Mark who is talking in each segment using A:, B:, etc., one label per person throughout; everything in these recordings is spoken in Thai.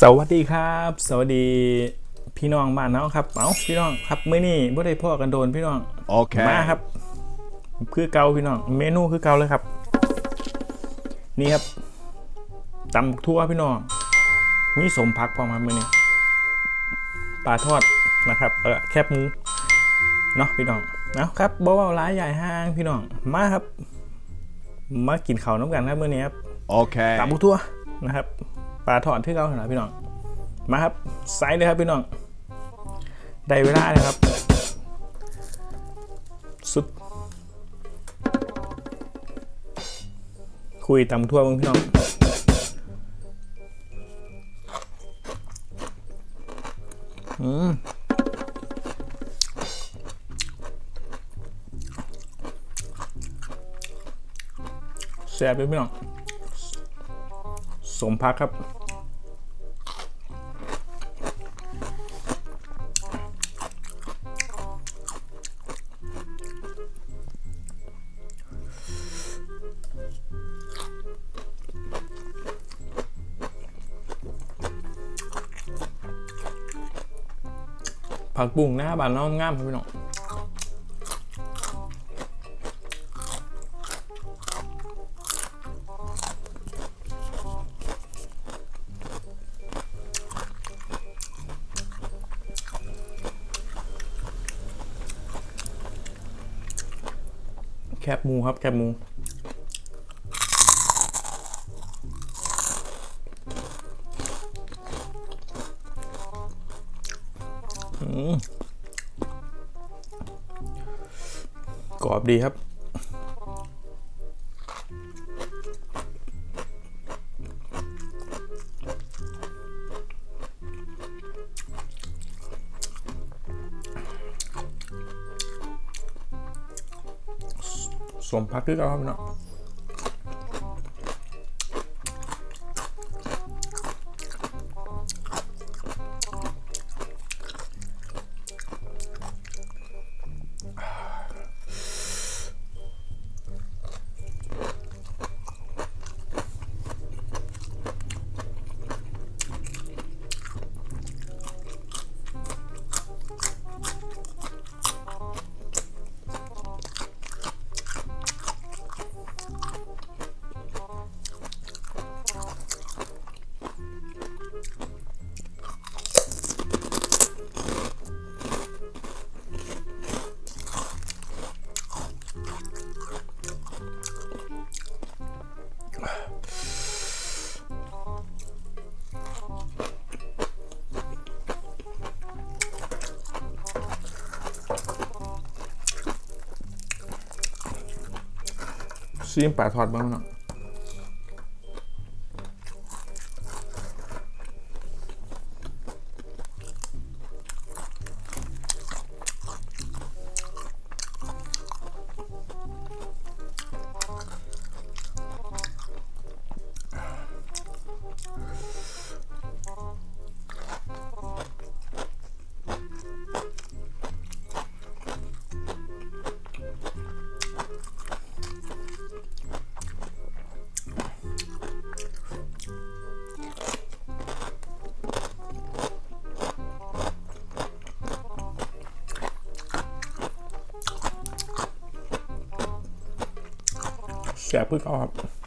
A: สวัสดีครับ สวัสดีพี่น้องบ้านเนาะครับเอ้าพี่น้องครับมื้อนี้บ่ได้พ่อกันโดนพี่น้อง
B: Okay.
A: มาครับคือเกาพี่น้องเมนูคือเกาเลยครับ นี่ครับตำบักทั่วพี่น้องมีสมพักพร้อมครับมื้อนี้ปลาทอดนะครับเออแคบหมูเนาะพี่น้องเอาครับบ่เว้าร้ายใหญ่ห้างพี่น้องมาครับ มากินข้าวน้ำกันครับมื้อนี้ครับ
B: Okay.
A: ตามบุกทั่วนะครับ ปลาถอนที่เขาหนาพี่น้อง มาครับไซส์เลยครับพี่น้อง ได้เวลาเลยครับ สุด คุยตำทั่วมึงพี่น้องอืมแซ่บพี่น้อง สมพักครับ ผักบุ้งหน้าบานน้องงามครับพี่น้อง คบหมูครับแคบหมูอืมกรอบดีครับ สมพักด้วยกันครับเนาะ ซีมปลาทอดบ้างเนาะ แสบพึ่งเขาครับ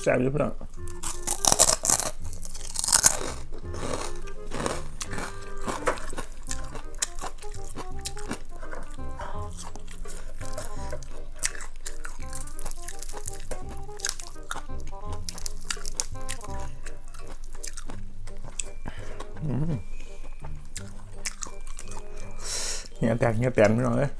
A: แซ่บอยู่พี่น้องเฮียแตกเฮียแตนพี่น้องเลย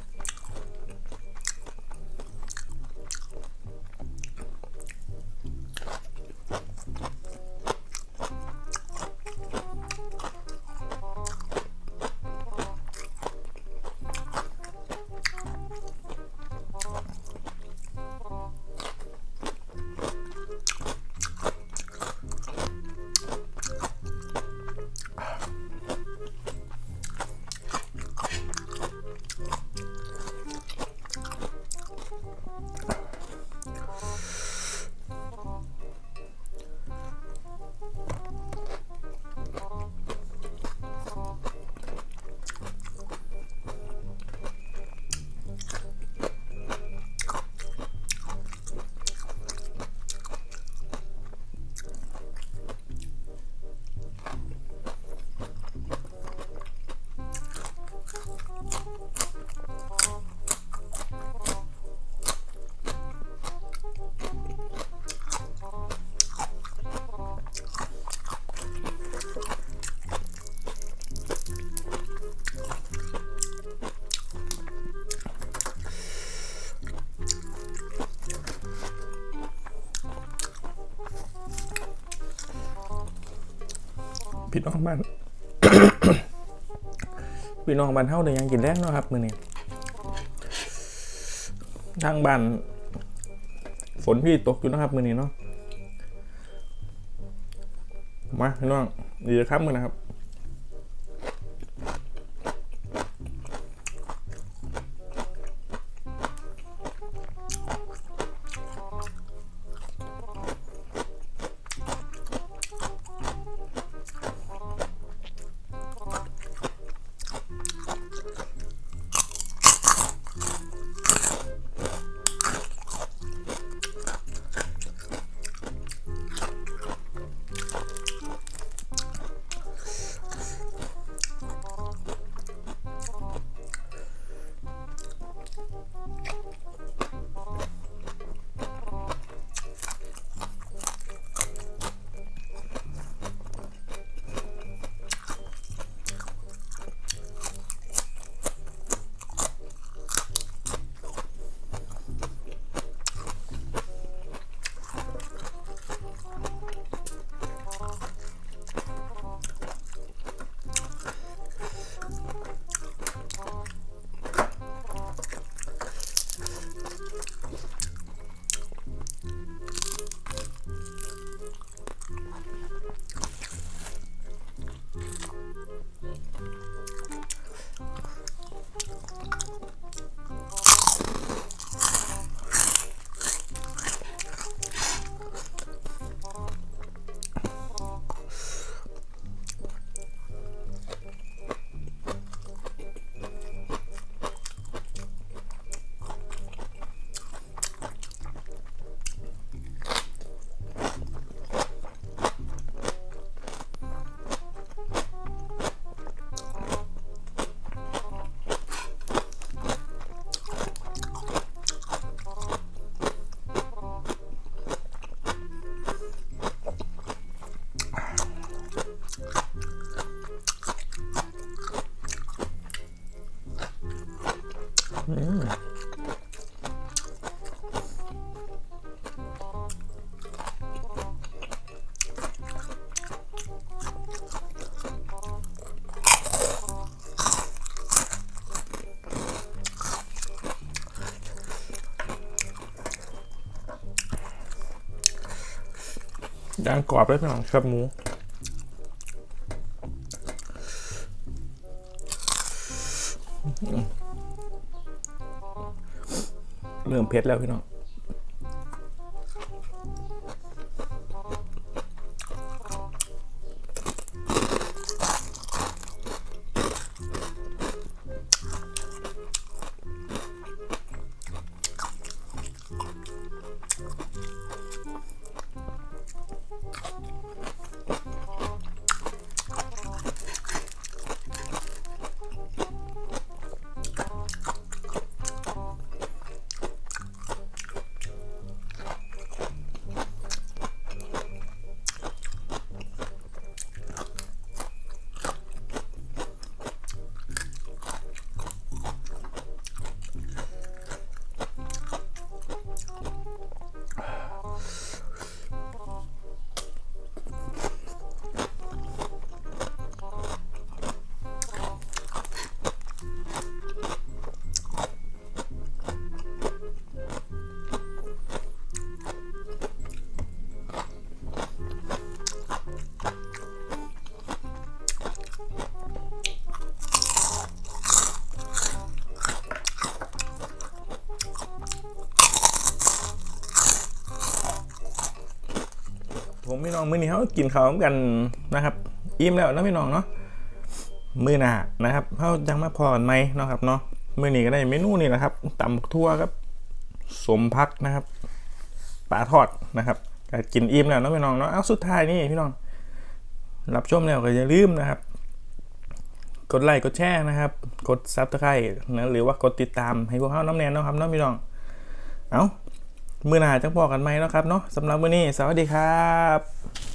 A: พี่น้องบ้านพี่น้องบ้านเท่าได้หยังกินแรกเนาะครับมื้อนี้ทางบ้านฝนพี่ตกอยู่นะครับมือนี้เนาะมาพี่น้องดีครับมือนะครับ ย่างกรอบเลยพี่น้องครับหมูเริ่มเผ็ดแล้วพี่น้อง มื้อนี้เขากินข้าวกันนะครับ อิ่มแล้วนะพี่น้องเนาะมื้อหน้านะครับเขาจังมาพอกันไหมเนาะครับเนาะมื้อนี้ก็ได้เมนูนี่แหละครับตำทั่วครับ สมพักนะครับปลาทอดนะครับก็กินอิ่มแล้วนะพี่น้องเนาะเอาสุดท้ายนี่พี่น้อง รับชมแล้วก็อย่าลืมนะครับ กดไลค์กดแชร์นะครับ กดซับสไครต์นะหรือว่ากดติดตามให้พวกเขาน้ำแนนเนาะครับน้องพี่น้อง เอา มือหน้าจังบอกกันไหมเนาะครับเนาะสำหรับมื้อนี้สวัสดีครับ